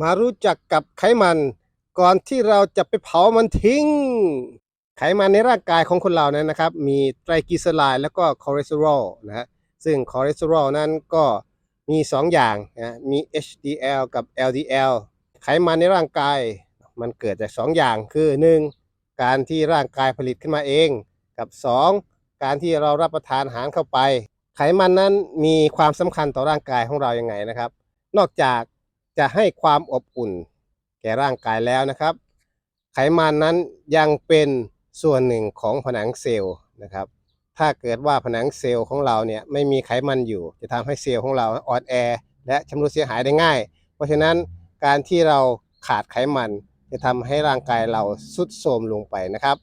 มารู้จักกับไขมัน ก่อนที่เราจะไปเผามันทิ้ง ไขมันในร่างกายของคนเรานั้นนะครับ มีไตรกลีเซอไรด์แล้วก็คอเลสเตอรอลนะฮะซึ่งคอเลสเตอรอลนั้นก็มี 2 อย่างนะมี HDL กับ LDL ไขมันในร่างกายมันเกิดจาก 2 อย่างคือ 1. การที่ร่างกายผลิตขึ้นมาเอง กับ 2. การที่เรารับประทานอาหารเข้าไป ไขมันนั้นมีความสำคัญต่อร่างกายของเราอยังไงนะครับ นอกจาก จะให้ความอบอุ่น แก่ร่างกายแล้วนะครับ ไขมันนั้นยังเป็นส่วนหนึ่งของผนังเซลล์นะครับ ถ้าเกิดว่าผนังเซลล์ของเราเนี่ยไม่มีไขมันอยู่ จะทำให้เซลล์ของเราอ่อนแอ และชำรุดเสียหายได้ง่าย เพราะฉะนั้นการที่เราขาดไขมันจะทำให้ร่างกายเราสุดโทรมลงไปนะครับ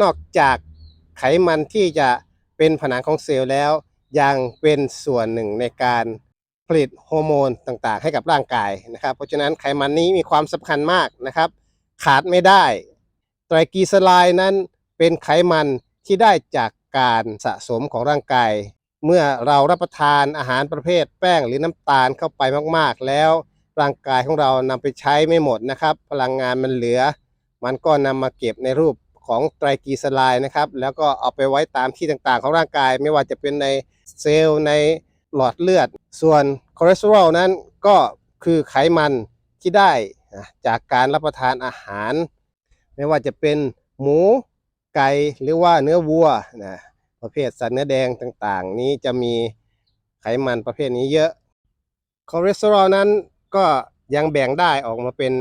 นอกจากไขมันที่จะเป็นผนังของเซลล์แล้ว ยังเป็นส่วนหนึ่งในการ ลิตฮอร์โมนต่างๆ ให้กับร่างกายนะครับ เพราะฉะนั้นไขมันนี้มีความสำคัญมากนะครับ ขาดไม่ได้ไตรกลีเซอไรด์นั้นเป็นไขมันที่ได้จากการสะสมของร่างกาย เมื่อเรารับประทานอาหารประเภทแป้งหรือน้ำตาลเข้าไปมากๆ แล้วร่างกายของเรานำไปใช้ไม่หมดนะครับ พลังงานมันเหลือ มันก็นำมาเก็บในรูปของไตรกลีเซอไรด์นะครับ แล้วก็เอาไปไว้ตามที่ต่างๆ ของร่างกาย ไม่ว่าจะเป็นในเซลล์ในหลอดเลือด ส่วน อเลสเตอรอลนั้นก็คือไขมันที่ได้จากการรับประทานอาหาร ไม่ว่าจะเป็นหมูไก่หรือว่าเนื้อวัวนะประเภทสัตว์เนื้อแดงต่างๆ นี้จะมีไขมันประเภทนี้เยอะคอเลสเตอรอลนั้นก็ยังแบ่งได้ออกมาเป็น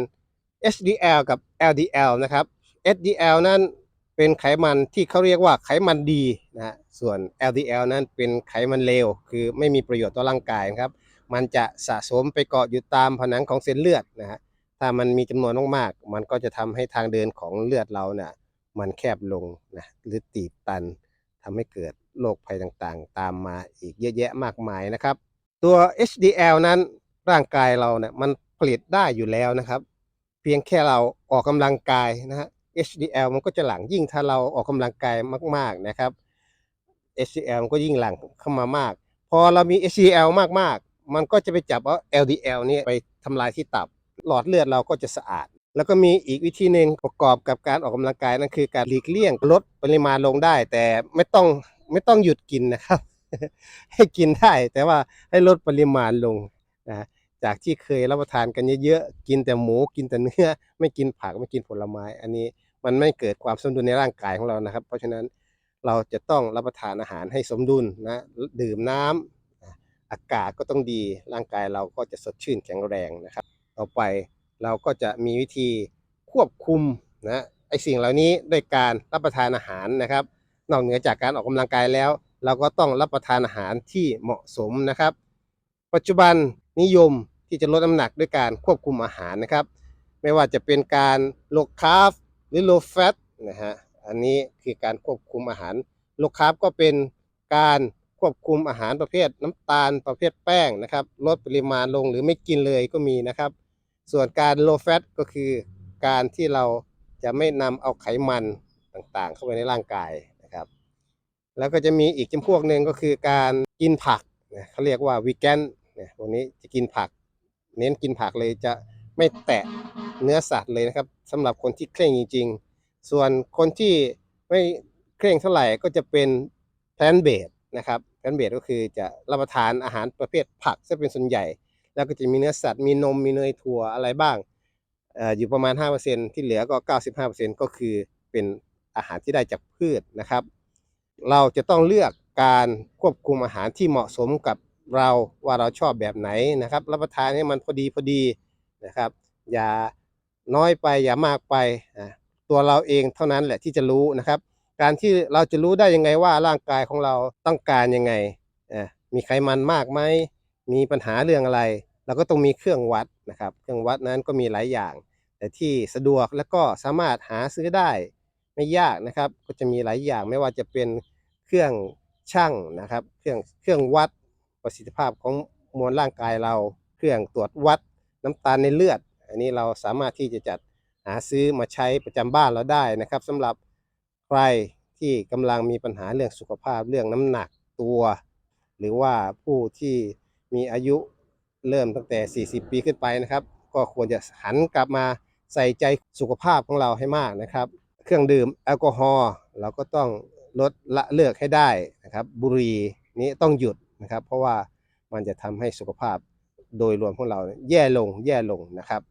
HDL กับ LDL นะครับ HDL นั้นเป็นไขมันที่เขาเรียกว่าไขมันดีนะส่วน LDL นั้นเป็นไขมันเลว คือไม่มีประโยชน์ต่อร่างกายครับ มันจะสะสมไปเกาะอยู่ตามผนังของเส้นเลือดนะฮะถ้ามันมีจำนวนมากๆ มันก็จะทำให้ทางเดินของเลือดเราเนี่ยมันแคบลงนะหรือตีบตันทำให้เกิดโรคภัยต่างๆ ตามมาอีกเยอะแยะมากมายนะครับ ตัว HDL นั้นร่างกายเราเนี่ยมันผลิตได้อยู่แล้วนะครับ เพียงแค่เราออกกำลังกายนะฮะ HDL มันก็จะหลั่งยิ่งถ้าเราออกกำลังกายมาก ๆนะครับ HDL มันก็ยิ่งหลั่งเข้ามามาก พอเรามี HDL มากๆ มันก็จะไปจับเอา LDL เนี่ยไปทำลายที่ตับ หลอดเลือดเราก็จะสะอาด แล้วก็มีอีกวิธีหนึ่งประกอบกับการออกกำลังกายนั่นคือการหลีกเลี่ยงลดปริมาณลงได้ แต่ไม่ต้องไม่ต้องหยุดกินนะครับ ให้กินได้แต่ว่าให้ลดปริมาณลงนะจากที่เคยรับประทานกันเยอะๆ กินแต่หมูกินแต่เนื้อ ไม่กินผักไม่กินผลไม้ อันนี้มันไม่เกิดความสมดุลในร่างกายของเรานะครับ เพราะฉะนั้นเราจะต้องรับประทานอาหารให้สมดุลนะดื่มน้ำ อากาศก็ต้องดีร่างกายเราก็จะสดชื่นแข็งแรงนะครับ ต่อไปเราก็จะมีวิธีควบคุมนะไอสิ่งเหล่านี้ด้วยการรับประทานอาหารนะครับ นอกเหนือจากการออกกำลังกายแล้ว เราก็ต้องรับประทานอาหารที่เหมาะสมนะครับ ปัจจุบันนิยมที่จะลดน้ำหนักด้วยการควบคุมอาหารนะครับ ไม่ว่าจะเป็นการโลคาร์บหรือโลแฟตนะฮะอันนี้คือการควบคุมอาหารโลคาร์บก็เป็นการ ควบคุมอาหารประเภทน้ำตาลประเภทแป้งนะครับ ลดปริมาณลงหรือไม่กินเลยก็มีนะครับ ส่วนการ low fat ก็คือการที่เราจะไม่นำเอาไขมันต่างๆ เข้าไปในร่างกายนะครับ แล้วก็จะมีอีกจำพวกหนึ่งก็คือการกินผักนะเขาเรียกว่าวีแกนเนี่ยพวกนี้จะกินผัก เน้นกินผักเลยจะไม่แตะเนื้อสัตว์เลยนะครับสำหรับคนที่เคร่งจริง ๆ ส่วนคนที่ไม่เคร่งเท่าไหร่ก็จะเป็นแพลนเบดนะครับ แพลนเบดก็คือจะรับประทานอาหารประเภทผักซะเป็นส่วนใหญ่ แล้วก็จะมีเนื้อสัตว์มีนมมีเนยถั่วอะไรบ้างอยู่ประมาณ 5%ที่เหลือก็ 95%ก็คือเป็นอาหารที่ได้จากพืชนะครับ เราจะต้องเลือกการควบคุมอาหารที่เหมาะสมกับเราว่าเราชอบแบบไหนนะครับ รับประทานให้มันพอดีพอดีนะครับ อย่าน้อยไปอย่ามากไปตัวเราเองเท่านั้นแหละที่จะรู้นะครับ การที่เราจะรู้ได้ยังไงว่าร่างกายของเราต้องการยังไงมีไขมันมากไหมมีปัญหาเรื่องอะไร เราก็ต้องมีเครื่องวัดนะครับ เครื่องวัดนั้นก็มีหลายอย่าง แต่ที่สะดวกและก็สามารถหาซื้อได้ไม่ยากนะครับ ก็จะมีหลายอย่างไม่ว่าจะเป็นเครื่องช่างนะครับ เครื่องเครื่องวัดประสิทธิภาพของมวลร่างกายเรา เครื่องตรวจวัดน้ำตาลในเลือด อันนี้เราสามารถที่จะจัดหาซื้อมาใช้ประจำบ้านเราได้นะครับสำหรับ ใครที่กำลังมีปัญหาเรื่องสุขภาพเรื่องน้ำหนักตัว หรือว่าผู้ที่มีอายุเริ่มตั้งแต่ 40 ปีขึ้นไปนะครับ ก็ควรจะหันกลับมาใส่ใจสุขภาพของเราให้มากนะครับ เครื่องดื่มแอลกอฮอล์เราก็ต้องลดละเลิกให้ได้นะครับ บุหรี่นี้ต้องหยุดนะครับ เพราะว่ามันจะทำให้สุขภาพโดยรวมของเราแย่ลงแย่ลงนะครับ